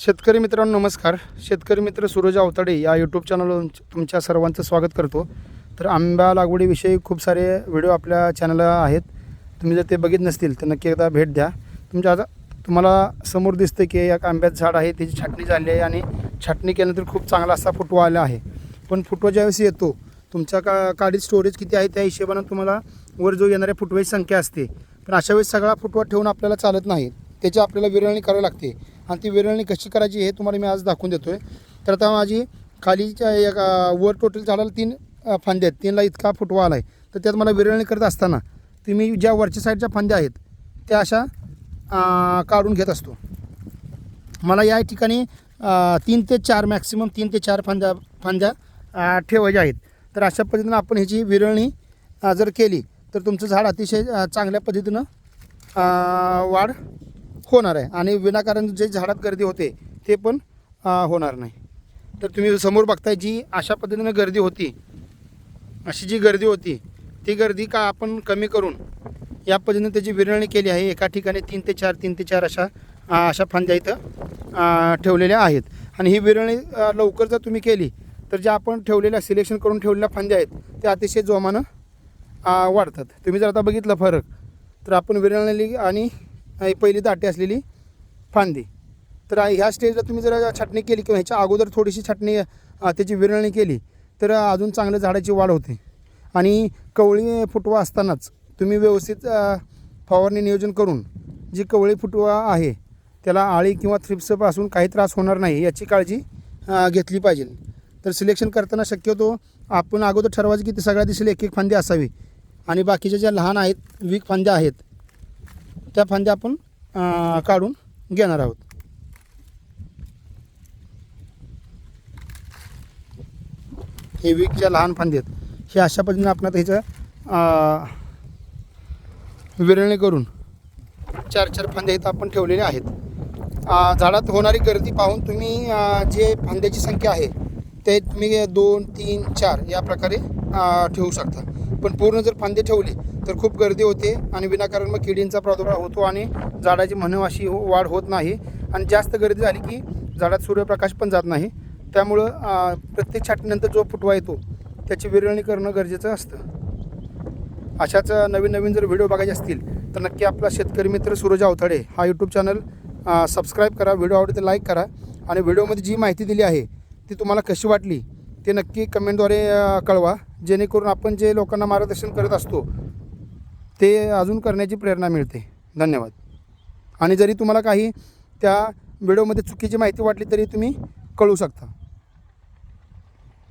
शेतकरी मित्रांनो नमस्कार. शेतकरी मित्र सूरज अवताडे या यूट्यूब चॅनलवर तुमच्या सर्वांचं स्वागत करतो. तर आंबा लागवडीविषयी खूप सारे व्हिडिओ आपल्या चॅनलला आहेत. तुम्ही जर ते बघित नसतील तर नक्की एकदा भेट द्या. तुमच्या आता तुम्हाला समोर दिसतं की एक आंब्याचं झाड आहे त्याची छाटणी झाली आहे आणि छाटणी केल्यानंतर खूप चांगला असा फुटवा आला आहे. पण फुटवा ज्यावेळेस येतो तुमच्या का काडीत स्टोरेज किती आहे त्या हिशोबानं तुम्हाला वर जो येणाऱ्या फुटव्याची संख्या असते. पण अशा वेळेस सगळा फुटवा ठेवून आपल्याला चालत नाही. त्याची आपल्याला विरळणी करावी लागते. आणि ती विरळणी कशी करायची हे तुम्हाला मी आज दाखवून देतो आहे तर आता माझी खालीच्या एक वर टोटल झाडाला तीन फांद्या आहेत. तीनला इतका फुटवा आला आहे तर त्यात मला विरळणी करत असताना तुम्ही ज्या वरच्या साईडच्या फांद्या आहेत त्या अशा काढून घेत असतो. मला या ठिकाणी तीन ते चार मॅक्सिमम तीन ते चार फांद्या फांद्या ठेवायच्या आहेत. तर अशा पद्धतीनं आपण ह्याची विरळणी जर केली तर तुमचं झाड अतिशय चांगल्या पद्धतीनं वाढ होणार आहे. आणि विनाकारण जे झाडात गर्दी होते ते पण होणार नाही. तर तुम्ही समोर बघताय जी अशा पद्धतीनं गर्दी होती अशी जी गर्दी होती ती गर्दी का आपण कमी करून या पद्धतीने त्याची विरळणी केली आहे? एका ठिकाणी तीन ते चार तीन ते चार अशा अशा फांद्या इथं ठेवलेल्या आहेत. आणि ही विरळणी लवकर जर तुम्ही केली तर ज्या आपण ठेवलेल्या सिलेक्शन करून ठेवलेल्या फांद्या आहेत त्या अतिशय जोमानं वाढतात. तुम्ही जर आता बघितलं फरक तर आपण विरळलेली आणि पहिली दाटी असलेली फांदी. तर ह्या स्टेजला तुम्ही जर छाटणी केली किंवा ह्याच्या अगोदर थोडीशी छाटणी त्याची विरळणी केली तर अजून चांगलं झाडाची वाढ होते. आणि कवळी फुटवा असतानाच तुम्ही व्यवस्थित फवारणी नियोजन करून जी कवळी फुटवा आहे त्याला आळी किंवा थ्रिप्सपासून काही त्रास होणार नाही याची काळजी घेतली पाहिजे. तर सिलेक्शन करताना शक्यतो आपण अगोदर ठरवायचं की ते सगळ्या दिशेला एक एक फांदी असावी. आणि बाकीच्या ज्या लहान आहेत वीक फांद्या आहेत त्या फांद्या आपण काढून घेणार आहोत. हे वीकच्या लहान फांदी आहेत. हे अशा पद्धतीने आपण आता ह्याचं विरळणी करून चार चार फांद्या इथं आपण ठेवलेल्या आहेत. झाडात होणारी गर्दी पाहून तुम्ही जे फांद्याची संख्या आहे ते तुम्ही दोन तीन चार या प्रकारे ठेवू शकता. पण पूर्ण जर फांदे ठेवले तर खूप गर्दी होते आणि विनाकारण मग किडींचा प्रादुर्भाव होतो आणि झाडाची म्हणवाशी हो- वाढ होत नाही. आणि जास्त गर्दी झाली की झाडात सूर्यप्रकाश पण जात नाही. त्यामुळं प्रत्येक छाटणीनंतर जो फुटवा येतो त्याची विरळणी करणं गरजेचं असतं. अशाच नवीन नवीन जर व्हिडिओ बघायचे असतील तर नक्की आपला शेतकरी मित्र सूरज अवथडे हा यूट्यूब चॅनल सबस्क्राईब करा. व्हिडिओ आवडते लाईक करा. आणि व्हिडिओमध्ये जी माहिती दिली आहे ती तुम्हाला कशी वाटली ते नक्की कमेंटद्वारे कळवा. जेणेकरून आपण जे लोकांना मार्गदर्शन करत असतो ते अजून करण्याची प्रेरणा मिळते. धन्यवाद. आणि जरी तुम्हाला काही त्या व्हिडिओमध्ये चुकीची माहिती वाटली तरी तुम्ही कळू शकता.